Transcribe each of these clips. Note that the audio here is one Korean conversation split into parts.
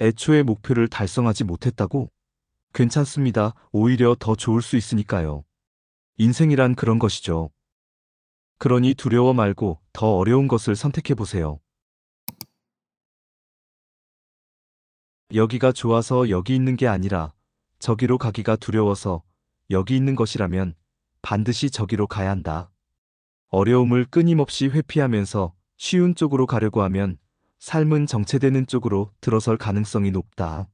애초에 목표를 달성하지 못했다고? 괜찮습니다. 오히려 더 좋을 수 있으니까요. 인생이란 그런 것이죠. 그러니 두려워 말고 더 어려운 것을 선택해 보세요. 여기가 좋아서 여기 있는 게 아니라 저기로 가기가 두려워서 여기 있는 것이라면 반드시 저기로 가야 한다. 어려움을 끊임없이 회피하면서 쉬운 쪽으로 가려고 하면 삶은 정체되는 쪽으로 들어설 가능성이 높다.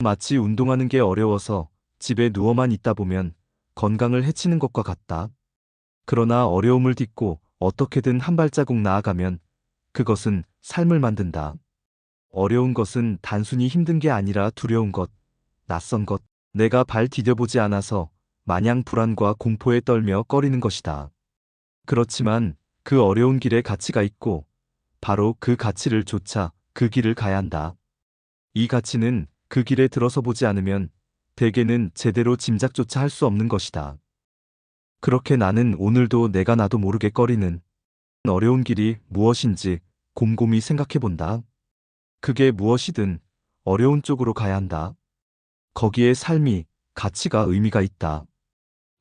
마치 운동하는 게 어려워서 집에 누워만 있다 보면 건강을 해치는 것과 같다. 그러나 어려움을 딛고 어떻게든 한 발자국 나아가면 그것은 삶을 만든다. 어려운 것은 단순히 힘든 게 아니라 두려운 것, 낯선 것, 내가 발 디뎌보지 않아서 마냥 불안과 공포에 떨며 꺼리는 것이다. 그렇지만 그 어려운 길에 가치가 있고 바로 그 가치를 쫓아 그 길을 가야 한다. 이 가치는 그 길에 들어서 보지 않으면 대개는 제대로 짐작조차 할 수 없는 것이다. 그렇게 나는 오늘도 내가 나도 모르게 꺼리는 어려운 길이 무엇인지 곰곰이 생각해 본다. 그게 무엇이든 어려운 쪽으로 가야 한다. 거기에 삶이 가치가 의미가 있다.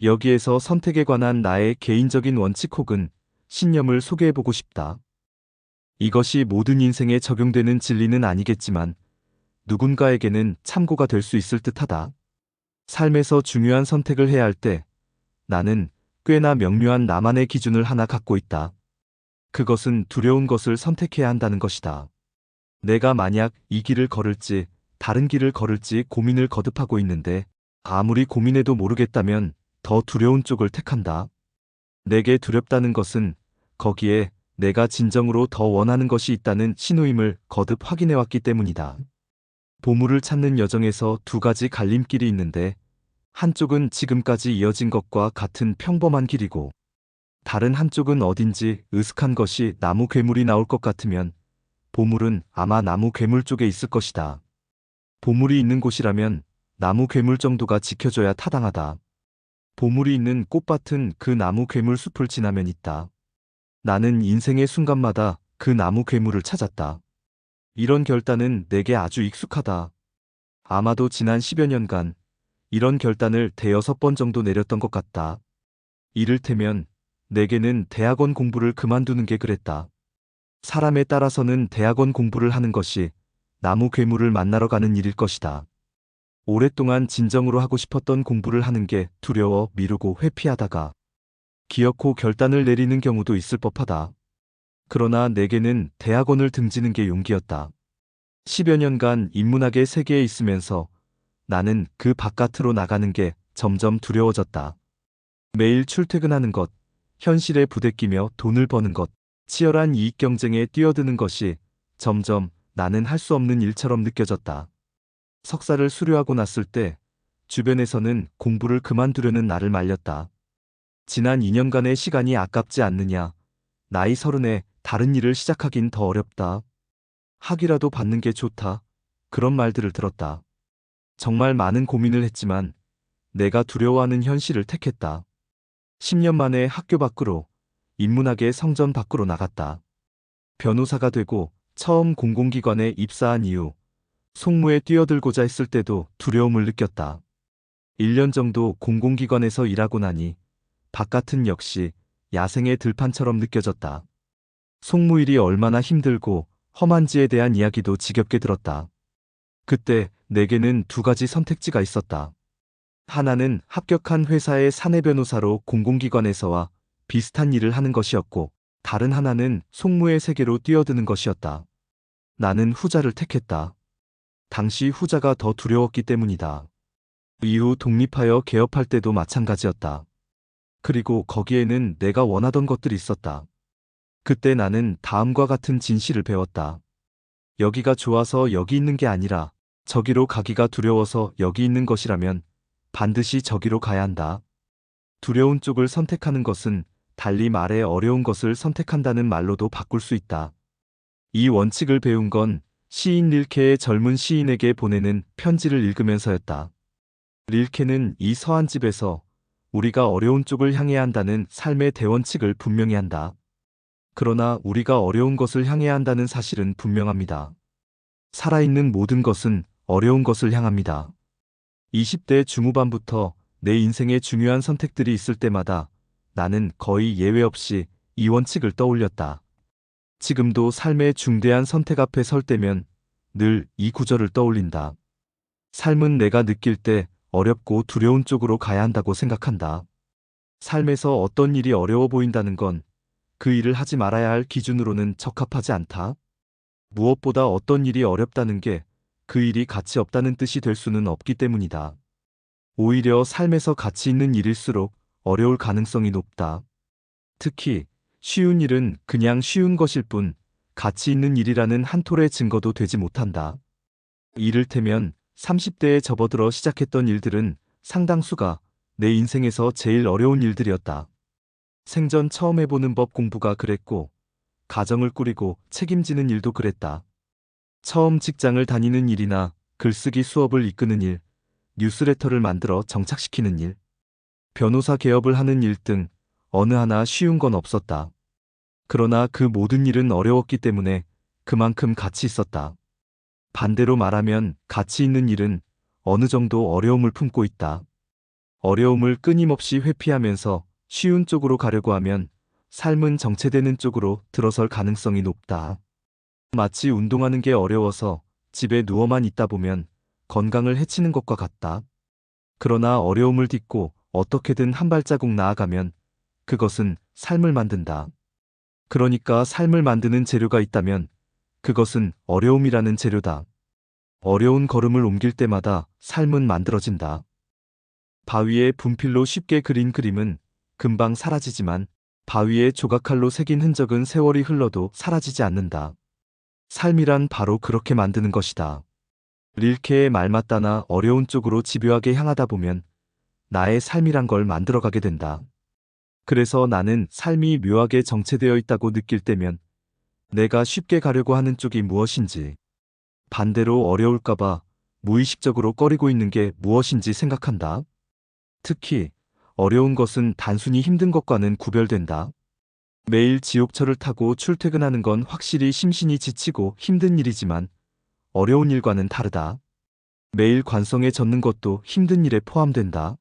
여기에서 선택에 관한 나의 개인적인 원칙 혹은 신념을 소개해 보고 싶다. 이것이 모든 인생에 적용되는 진리는 아니겠지만 누군가에게는 참고가 될 수 있을 듯하다. 삶에서 중요한 선택을 해야 할 때 나는 꽤나 명료한 나만의 기준을 하나 갖고 있다. 그것은 두려운 것을 선택해야 한다는 것이다. 내가 만약 이 길을 걸을지 다른 길을 걸을지 고민을 거듭하고 있는데 아무리 고민해도 모르겠다면 더 두려운 쪽을 택한다. 내게 두렵다는 것은 거기에 내가 진정으로 더 원하는 것이 있다는 신호임을 거듭 확인해 왔기 때문이다. 보물을 찾는 여정에서 두 가지 갈림길이 있는데 한쪽은 지금까지 이어진 것과 같은 평범한 길이고 다른 한쪽은 어딘지 으슥한 것이 나무 괴물이 나올 것 같으면 보물은 아마 나무 괴물 쪽에 있을 것이다. 보물이 있는 곳이라면 나무 괴물 정도가 지켜줘야 타당하다. 보물이 있는 꽃밭은 그 나무 괴물 숲을 지나면 있다. 나는 인생의 순간마다 그 나무 괴물을 찾았다. 이런 결단은 내게 아주 익숙하다. 아마도 지난 10여 년간 이런 결단을 대여섯 번 정도 내렸던 것 같다. 이를테면 내게는 대학원 공부를 그만두는 게 그랬다. 사람에 따라서는 대학원 공부를 하는 것이 나무 괴물을 만나러 가는 일일 것이다. 오랫동안 진정으로 하고 싶었던 공부를 하는 게 두려워 미루고 회피하다가 기어코 결단을 내리는 경우도 있을 법하다. 그러나 내게는 대학원을 등지는 게 용기였다. 10여 년간 인문학의 세계에 있으면서 나는 그 바깥으로 나가는 게 점점 두려워졌다. 매일 출퇴근하는 것, 현실에 부대끼며 돈을 버는 것, 치열한 이익 경쟁에 뛰어드는 것이 점점 나는 할 수 없는 일처럼 느껴졌다. 석사를 수료하고 났을 때 주변에서는 공부를 그만두려는 나를 말렸다. 지난 2년간의 시간이 아깝지 않느냐. 나이 서른에 다른 일을 시작하긴 더 어렵다. 학이라도 받는 게 좋다. 그런 말들을 들었다. 정말 많은 고민을 했지만 내가 두려워하는 현실을 택했다. 10년 만에 학교 밖으로 인문학의 성전 밖으로 나갔다. 변호사가 되고 처음 공공기관에 입사한 이후 송무에 뛰어들고자 했을 때도 두려움을 느꼈다. 1년 정도 공공기관에서 일하고 나니 바깥은 역시 야생의 들판처럼 느껴졌다. 송무일이 얼마나 힘들고 험한지에 대한 이야기도 지겹게 들었다. 그때 내게는 두 가지 선택지가 있었다. 하나는 합격한 회사의 사내 변호사로 공공기관에서와 비슷한 일을 하는 것이었고, 다른 하나는 송무의 세계로 뛰어드는 것이었다. 나는 후자를 택했다. 당시 후자가 더 두려웠기 때문이다. 이후 독립하여 개업할 때도 마찬가지였다. 그리고 거기에는 내가 원하던 것들이 있었다. 그때 나는 다음과 같은 진실을 배웠다. 여기가 좋아서 여기 있는 게 아니라 저기로 가기가 두려워서 여기 있는 것이라면 반드시 저기로 가야 한다. 두려운 쪽을 선택하는 것은 달리 말해 어려운 것을 선택한다는 말로도 바꿀 수 있다. 이 원칙을 배운 건 시인 릴케의 젊은 시인에게 보내는 편지를 읽으면서였다. 릴케는 이 서한 집에서 우리가 어려운 쪽을 향해야 한다는 삶의 대원칙을 분명히 한다. 그러나 우리가 어려운 것을 향해야 한다는 사실은 분명합니다. 살아있는 모든 것은 어려운 것을 향합니다. 20대 중후반부터 내 인생에 중요한 선택들이 있을 때마다 나는 거의 예외 없이 이 원칙을 떠올렸다. 지금도 삶의 중대한 선택 앞에 설 때면 늘 이 구절을 떠올린다. 삶은 내가 느낄 때 어렵고 두려운 쪽으로 가야 한다고 생각한다. 삶에서 어떤 일이 어려워 보인다는 건 그 일을 하지 말아야 할 기준으로는 적합하지 않다. 무엇보다 어떤 일이 어렵다는 게 그 일이 가치 없다는 뜻이 될 수는 없기 때문이다. 오히려 삶에서 가치 있는 일일수록 어려울 가능성이 높다. 특히 쉬운 일은 그냥 쉬운 것일 뿐 가치 있는 일이라는 한 톨의 증거도 되지 못한다. 이를테면 30대에 접어들어 시작했던 일들은 상당수가 내 인생에서 제일 어려운 일들이었다. 생전 처음 해보는 법 공부가 그랬고, 가정을 꾸리고 책임지는 일도 그랬다. 처음 직장을 다니는 일이나 글쓰기 수업을 이끄는 일, 뉴스레터를 만들어 정착시키는 일, 변호사 개업을 하는 일 등 어느 하나 쉬운 건 없었다. 그러나 그 모든 일은 어려웠기 때문에 그만큼 가치 있었다. 반대로 말하면 가치 있는 일은 어느 정도 어려움을 품고 있다. 어려움을 끊임없이 회피하면서 쉬운 쪽으로 가려고 하면 삶은 정체되는 쪽으로 들어설 가능성이 높다. 마치 운동하는 게 어려워서 집에 누워만 있다 보면 건강을 해치는 것과 같다. 그러나 어려움을 딛고 어떻게든 한 발자국 나아가면 그것은 삶을 만든다. 그러니까 삶을 만드는 재료가 있다면 그것은 어려움이라는 재료다. 어려운 걸음을 옮길 때마다 삶은 만들어진다. 바위에 분필로 쉽게 그린 그림은 금방 사라지지만 바위에 조각칼로 새긴 흔적은 세월이 흘러도 사라지지 않는다. 삶이란 바로 그렇게 만드는 것이다. 릴케의 말 맞다나 어려운 쪽으로 집요하게 향하다 보면 나의 삶이란 걸 만들어가게 된다. 그래서 나는 삶이 묘하게 정체되어 있다고 느낄 때면 내가 쉽게 가려고 하는 쪽이 무엇인지 반대로 어려울까봐 무의식적으로 꺼리고 있는 게 무엇인지 생각한다. 특히 어려운 것은 단순히 힘든 것과는 구별된다. 매일 지옥철을 타고 출퇴근하는 건 확실히 심신이 지치고 힘든 일이지만 어려운 일과는 다르다. 매일 관성에 젖는 것도 힘든 일에 포함된다.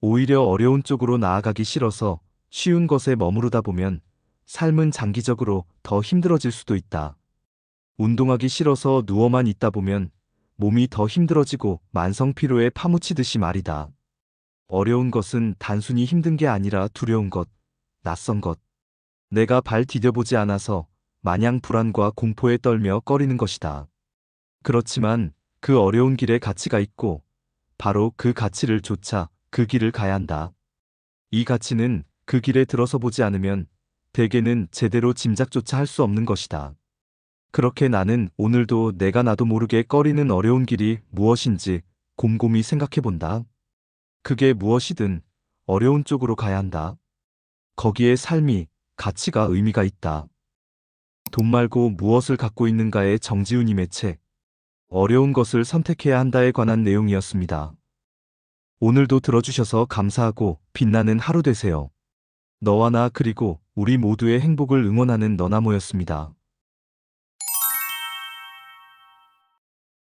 오히려 어려운 쪽으로 나아가기 싫어서 쉬운 것에 머무르다 보면 삶은 장기적으로 더 힘들어질 수도 있다. 운동하기 싫어서 누워만 있다 보면 몸이 더 힘들어지고 만성 피로에 파묻히듯이 말이다. 어려운 것은 단순히 힘든 게 아니라 두려운 것, 낯선 것. 내가 발 디뎌보지 않아서 마냥 불안과 공포에 떨며 꺼리는 것이다. 그렇지만 그 어려운 길에 가치가 있고 바로 그 가치를 쫓아 그 길을 가야 한다. 이 가치는 그 길에 들어서 보지 않으면 대개는 제대로 짐작조차 할 수 없는 것이다. 그렇게 나는 오늘도 내가 나도 모르게 꺼리는 어려운 길이 무엇인지 곰곰이 생각해 본다. 그게 무엇이든 어려운 쪽으로 가야 한다. 거기에 삶이, 가치가 의미가 있다. 돈 말고 무엇을 갖고 있는가의 정지훈님의 책. 어려운 것을 선택해야 한다에 관한 내용이었습니다. 오늘도 들어주셔서 감사하고 빛나는 하루 되세요. 너와 나 그리고 우리 모두의 행복을 응원하는 너나모였습니다.